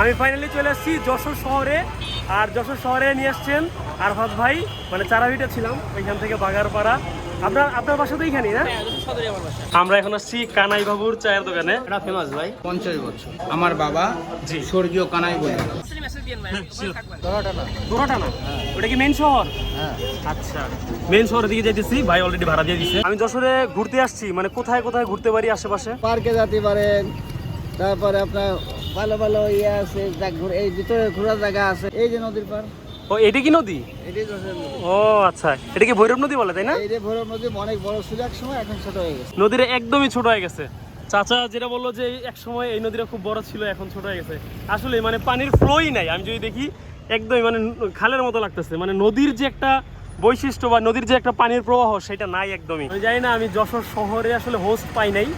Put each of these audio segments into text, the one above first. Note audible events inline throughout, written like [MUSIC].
আমি ফাইনালি চলে এসেছি যশোর শহরে। আর যশোর শহরে নিয়ে এসছেন আরফাত ভাই। মানে চারাভিটা ছিলাম ওইখান থেকে বাগারপাড়া। আপনার আপনার বাসা তো এইখানেই না? আমরা এখন আসছি কানাই বাবুর চায়ের দোকানে। এটা ফেমাস ভাই। পঞ্চাশ বছর। আমার বাবা জি। স্বর্গীয় কানাই বলে। ওটা কি মেন শহর? হ্যাঁ। আচ্ছা মেন শহরের দিকে যাইতেছি। ভাই অলরেডি ভাড়া দিয়ে দিছে। আমি যশোরে ঘুরতে আসছি মানে কোথায় কোথায় ঘুরতে পারি আশেপাশে? পার্কে যেতে পারেন। তারপরে আপনার ভালো ভালো ইয়ে আছে এই ভিতরে ঘোরার জায়গা আছে। এই যে নদীর পার ও এটা কি নদী? ও আচ্ছা। এটা কি ভৈরব নদী বলে তাই না? এই যে ভৈরব নদী অনেক বড় ছিল এক সময় এখন ছোট হয়ে গেছে। নদীটা একদমই ছোট হয়ে গেছে। চাচা যেটা বলল যে এক সময় এই নদীটা খুব বড় ছিল এখন ছোট হয়ে গেছে। আসলে মানে পানির ফ্লোই নাই। আমি যদি দেখি একদমই মানে খালের মতো লাগতেছে। মানে নদীর যে একটা বৈশিষ্ট্য বা নদীর যে একটা পানির প্রবাহ সেটা নাই একদমই। আমি জানি না আমি যশোর শহরে আসলে হোস্ট পাই নাই।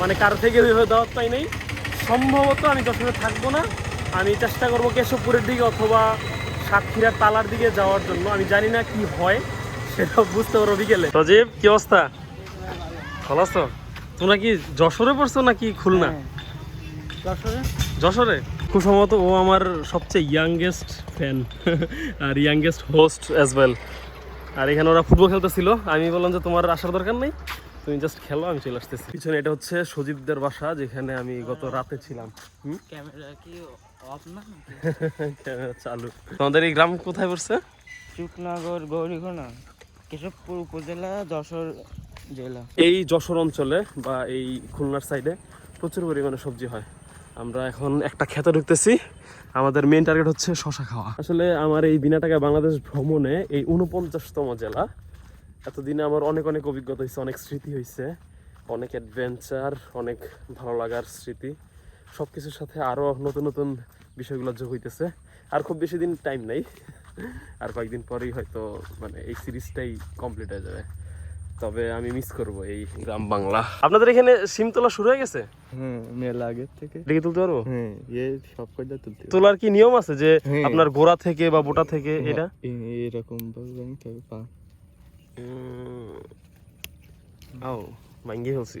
মানে কারও থেকে ওইভাবে দাওয়াত পাই নাই। সম্ভবত আমি যশোরে থাকব না। আমি চেষ্টা করব কেশবপুরের দিকে অথবা সাতক্ষীরার তালার দিকে যাওয়ার জন্য। আমি জানি না কি হয় সেটা বুঝতে পারব বিকেলে। সজীব কি অবস্থা? ভালো আছো? তোমরা কি যশোরে পড়ছো নাকি খুলনা? যশোরে? যশোরে? খুব সম্ভবত ও আমার সবচেয়ে ইয়াংগেস্ট ফ্যান [LAUGHS] আর ইয়াংগেস্ট হোস্ট অ্যাজ ওয়েল আর এখানে ওরা ফুটবল খেলতেছিল। আমি বললাম যে তোমার আসার দরকার নেই? তুমি জাস্ট খেলো আমি চলে আসতেছি। পিছনে এটা হচ্ছে সজীবদের বাসা যেখানে আমি গত রাতে ছিলাম। ক্যামেরা কি অফ না? [LAUGHS] ক্যামেরা চালু। তোমাদের এই গ্রাম কোথায় পড়ছে? চুকনগর গৌরীঘোনা কেশবপুর উপজেলা যশোর জেলা। এই যশোর অঞ্চলে বা এই খুলনার সাইডে প্রচুর পরিমাণে সবজি হয়। আমরা এখন একটা খেতে ঢুকতেছি। আমাদের মেন টার্গেট হচ্ছে শশা খাওয়া। আসলে আমার এই বিনা টাকায় বাংলাদেশ ভ্রমণে এই উনপঞ্চাশতম জেলা। এতদিনে আমার অনেক অনেক অভিজ্ঞতা হয়েছে অনেক স্মৃতি হয়েছে অনেক অ্যাডভেঞ্চার অনেক ভালো লাগার স্মৃতি। সব কিছুর সাথে আরও নতুন নতুন বিষয়গুলো যোগ হইতেছে। আর খুব বেশি দিন টাইম নাই। আর কয়েকদিন পরেই হয়তো মানে এই সিরিজটাই কমপ্লিট হয়ে যাবে। তবে আমি মিস করব এই গ্রাম বাংলা। আপনাদের এখানে সিম তোলা শুরু হয়ে গেছে? হ্যাঁ মেলা আগের থেকে। দেখে তুলতে পারব? হ্যাঁ ইয়ে সব কয়টা তুলতে তোলার কি নিয়ম আছে যে। আপনার গোড়া থেকে বা বোটা থেকে এটা? এরকম ভাবে পা আও ভাঙ্গি ফেলছি।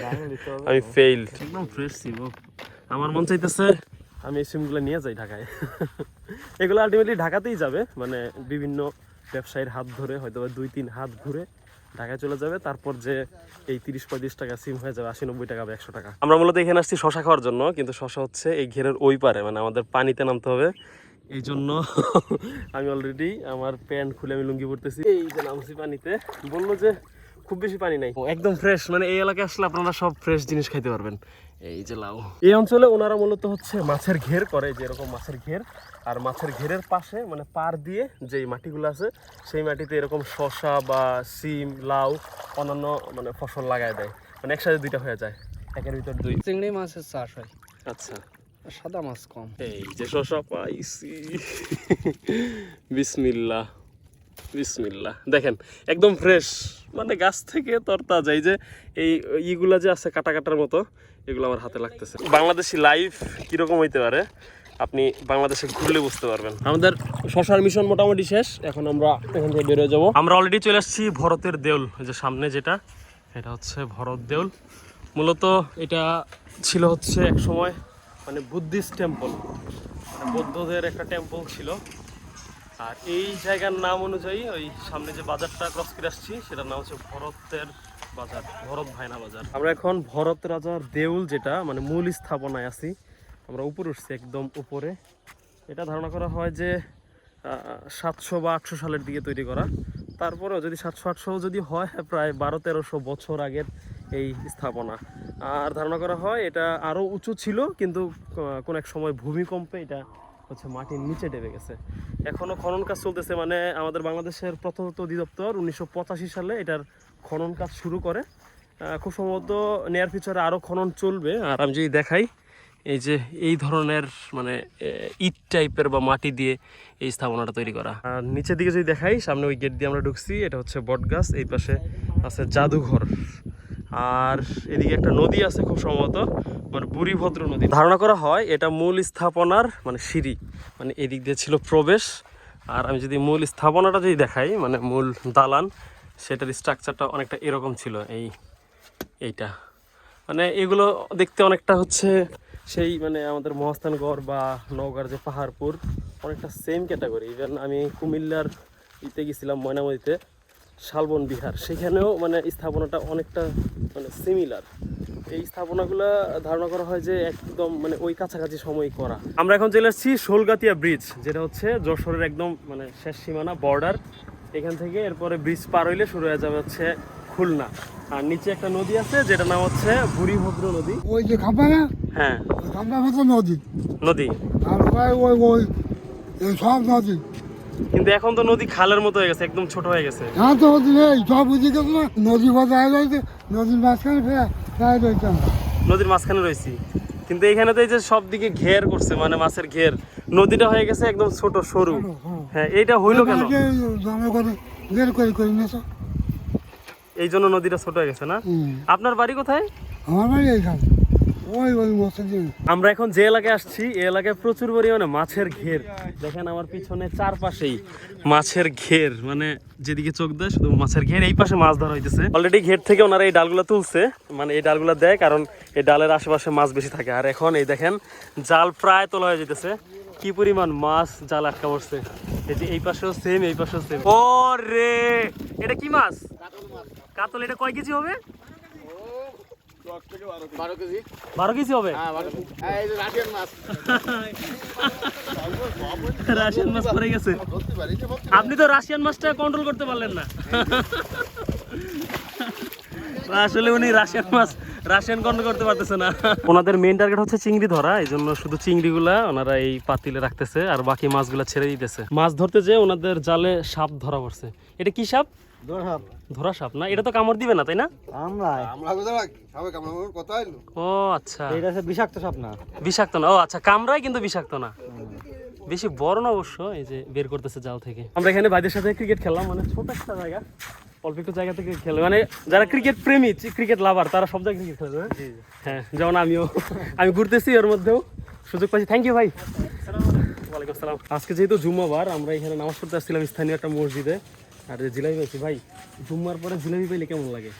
ভাঙলে তো হবে। আমি। ফেইল একদম ফ্রেশ সিম আমার মন চাইতেছে আমি এই সিমগুলো নিয়ে যাই ঢাকায়। [LAUGHS] এগুলো আলটিমেটলি ঢাকাতেই যাবে। মানে বিভিন্ন ব্যবসায়ীর হাত ধরে হয়তো দুই তিন হাত ঘুরে ঢাকায় চলে যাবে। তারপর যে এই তিরিশ পঁয়ত্রিশ টাকা সিম হয়ে যাবে আশি নব্বই টাকা বা একশো টাকা। আমরা মূলত এখানে আসছি শশা খাওয়ার জন্য কিন্তু শশা হচ্ছে এই ঘেরের ওই পারে। মানে আমাদের পানিতে নামতে হবে। এই জন্য আমি অলরেডি আমার প্যান্ট খুলে আমি লুঙ্গি পরতেছি। এই যে নামছি পানিতে। বলল যে খুব বেশি পানি নাই। একদম ফ্রেশ মানে এই এলাকায় আসলে আপনারা সব ফ্রেশ জিনিস খাইতে পারবেন। এই যে লাউ। এই অঞ্চলে ওনারা মূলত হচ্ছে মাছের ঘের করে যে এরকম মাছের ঘের। আর মাছের ঘেরের পাশে মানে পার দিয়ে যেই মাটিগুলো আছে সেই মাটিতে এরকম শশা বা সিম লাউ অন্যান্য মানে ফসল লাগায় দেয়। মানে একসাথে দুইটা হয়ে যায়। একের ভিতর দুই। চিংড়ি মাছের চাষ হয়। আচ্ছা। সাদা মাছ কম। এই যে শশা পাইছি। বিসমিল্লাহ বিসমিল্লাহ। দেখেন, একদম ফ্রেশ মানে গাছ থেকে তরতা যায় যে এই ইগুলা যে আছে কাটা কাটার মতো, এগুলো আমার হাতে লাগতেছে। বাংলাদেশি লাইফ কীরকম হইতে পারে, আপনি বাংলাদেশে ঘুরলে বুঝতে পারবেন। আমাদের শশার মিশন মোটামুটি শেষ। এখন আমরা এখান থেকে বেরোয় যাব। আমরা অলরেডি চলে আসছি ভরতের দেউল যে সামনে যেটা, এটা হচ্ছে ভরত দেউল। মূলত এটা ছিল হচ্ছে এক সময় মানে বুদ্ধিস্ট টেম্পল মানে বৌদ্ধদের একটা টেম্পল ছিল। আর এই জায়গার নাম অনুযায়ী ওই সামনে যে বাজারটা ক্রস করে আসছি, সেটার নাম হচ্ছে ভরতের বাজার, ভরত ভাইনা বাজার। আমরা এখন ভরত রাজার দেউল যেটা মানে মূল স্থাপনায় আছি। আমরা উপরে উঠছি একদম উপরে। এটা ধারণা করা হয় যে সাতশো বা আটশো সালের দিকে তৈরি করা। তারপরেও যদি সাতশো আটশো যদি হয়, প্রায় বারো তেরোশো বছর আগের এই স্থাপনা। আর ধারণা করা হয় এটা আরও উঁচু ছিল, কিন্তু কোন এক সময় ভূমিকম্পে এটা হচ্ছে মাটির নিচে ডেবে গেছে। এখনও খনন কাজ চলতেছে মানে আমাদের বাংলাদেশের প্রত্নতত্ত্ব অধিদপ্তর উনিশশো পঁচাশি সালে এটার খনন কাজ শুরু করে। খুব সম্ভবত নেয়ার ফিচারে আরও খনন চলবে। আর আমি যদি দেখাই এই যে এই ধরনের মানে ইট টাইপের বা মাটি দিয়ে এই স্থাপনাটা তৈরি করা। আর নিচের দিকে যদি দেখাই, সামনে ওই গেট দিয়ে আমরা ঢুকছি, এটা হচ্ছে বটগাছ, এই পাশে আছে জাদুঘর। আর এদিকে একটা নদী আছে খুব সম্ভবত মানে বুড়িভদ্র নদী। ধারণা করা হয় এটা মূল স্থাপনার মানে সিঁড়ি মানে এদিক দিয়ে ছিল প্রবেশ। আর আমি যদি মূল স্থাপনাটা যদি দেখাই মানে মূল দালান, সেটার স্ট্রাকচারটা অনেকটা এরকম ছিল, এই, এইটা। মানে এগুলো দেখতে অনেকটা হচ্ছে সেই মানে আমাদের মহাস্থানগড় বা নওগাঁর যে পাহাড়পুর, অনেকটা সেম ক্যাটাগরি ইভেন আমি কুমিল্লার ইতে গেছিলাম, ময়নামতিতে, শালবন বিহার। সেখানেও মানে স্থাপনাটা অনেকটা মানে সিমিলার এই স্থাপনাগুলো ধারণা করা হয় যে একদম মানে ওই কাছাকাছি সময় করা। আমরা এখন চলে এসেছি শোলগাতিয়া ব্রিজ যেটা হচ্ছে যশোরের একদম মানে শেষ সীমানা বর্ডার এখান থেকে এরপরে ব্রিজ পার হইলে শুরু হয়ে যাবে হচ্ছে খুলনা। আর নিচে একটা নদী আছে যেটা নাম হচ্ছে বুড়িভদ্র নদী। ওই যে খাম্পা না হ্যাঁ। খাম্পা মতো নদী। নদী। আর ওই ওই ওই এই সব নদী। কিন্তু এখন তো নদী খালের মতো হয়ে গেছে একদম ছোট হয়ে গেছে। হ্যাঁ তো নদী নেই সব বুঝে গেছে না? নদী বাজায় রয়েছে নদীর মাঝখানে প্রায় রয়েছে নদীর মাঝখানে রয়েছি। কিন্তু এখানে তো এই যে সব দিকে ঘের করছে মানে মাছের ঘের। নদীটা হয়ে গেছে একদম ছোট সরু। হ্যাঁ। এইটা হইল কেন? জমা করে বের করে করে নিয়েছো? এই জন্য নদীটা ছোট হয়ে গেছে না? আপনার বাড়ি কোথায়? আমার বাড়ি এইখানে ওই ওই আমরা এখন যে এলাকায় আসছি এই এলাকায় প্রচুর পরিমাণে মাছের ঘের। দেখেন আমার পিছনে চারপাশেই মাছের ঘের। মানে যেদিকে চোখ দেয় শুধু মাছের ঘের। এই পাশে মাছ ধরা হইতেছে। অলরেডি ঘের থেকে ওনারা এই ডালগুলো তুলছে। মানে এই ডালগুলো দেয় কারণ এই ডালের আশেপাশে মাছ বেশি থাকে। আর এখন এই দেখেন জাল প্রায় তোলা হয়ে যেতেছে। কি পরিমাণ মাছ জাল আটকা পড়ছে। এই যে এই পাশেও সেম এই পাশেও সেম ও রে এটা কি মাছ? কাতল এটা কয় কেজি হবে? বারো কেজি। হবে? বারো এই যে রাশিয়ান মাছ। রাশিয়ান মাছ পড়ে গেছে। আপনি তো রাশিয়ান মাছটা কন্ট্রোল করতে পারলেন না। আসলে উনি রাশিয়ান মাছ রাশিয়ান কন্ট্রোল করতে পারতেছে না। ওনাদের মেইন টার্গেট হচ্ছে চিংড়ি ধরা এই জন্য শুধু চিংড়িগুলা ওনারা এই পাতিলে রাখতেছে আর বাকি মাছগুলা ছেড়ে দিতেছে। মাছ ধরতে যে ওনাদের জালে সাপ ধরা পড়ছে। এটা কি সাপ? ধরা সাপ। না? এটা তো কামড় দিবে না তাই না? আমরা। ও আচ্ছা। এটা বিষাক্ত সাপ না। বিষাক্ত না। ও আচ্ছা কামড়ায় কিন্তু বিষাক্ত না। বেশি বড় না অবশ্য এই যে বের করতেছে জাল থেকে। আমরা এখানে ভাইদের সাথে ক্রিকেট খেললাম মানে ছোট একটা জায়গা। অল্প একটু জায়গা থেকে খেলে মানে যারা ক্রিকেট প্রেমী ক্রিকেট লাভার তারা সব জায়গায় ক্রিকেট খেলবে। হ্যাঁ? হ্যাঁ যেমন আমিও। আমি ঘুরতেছি ওর মধ্যেও। সুযোগ পাচ্ছি থ্যাংক ইউ ভাই। ওয়ালাইকুম আসসালাম। আজকে যেহেতু জুম্মাবার আমরা এখানে নামাজ পড়তে আসছিলাম স্থানীয় একটা মসজিদে। আর যে জিলাপি পাইছি ভাই জুম্মার পরে জিলাপি পাইলে কেমন লাগে?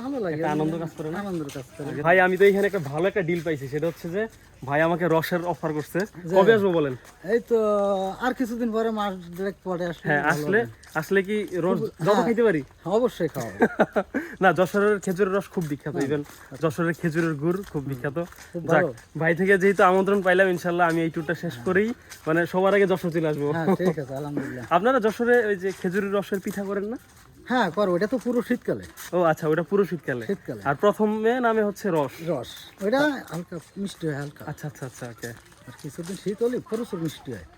ভালো লাগে আনন্দ কাজ করে না? আনন্দের কাজ করে। ভাই আমি তো এখানে একটা ভালো একটা ডিল পাইছি সেটা হচ্ছে যে ভাই আমাকে রসের অফার করছে। কবে আসব বলেন? এই তো আর কিছুদিন পরে মাস ডিরেক্ট পরে আসলে হ্যাঁ আসলে আসলে কি রস যত হ্যাঁ। খাইতে পারি অবশ্যই খাওয়াবো [LAUGHS] না যশোরের খেজুরের রস খুব বিখ্যাত ইভেন যশোরের খেজুরের গুড় খুব বিখ্যাত। যাক, ভাই থেকে যেহেতু আমন্ত্রণ পাইলাম ইনশাল্লাহ আমি এই ট্যুরটা শেষ করেই মানে সবার আগে যশোর চলে আসব। হ্যাঁ ঠিক আছে আলহামদুলিল্লাহ। [LAUGHS] আপনারা যশোরে ওই যে খেজুরের রসের পিঠা করেন না? হ্যাঁ করো এটা তো পুরো শীতকালে। ও আচ্ছা ওটা পুরো শীতকালে। শীতকালে। আর প্রথমে নামে হচ্ছে রস। রস। ওইটা হালকা মিষ্টি হয় হালকা। আচ্ছা আচ্ছা আচ্ছা ওকে আর কিছুদিন শীত হলে প্রচুর মিষ্টি হয়।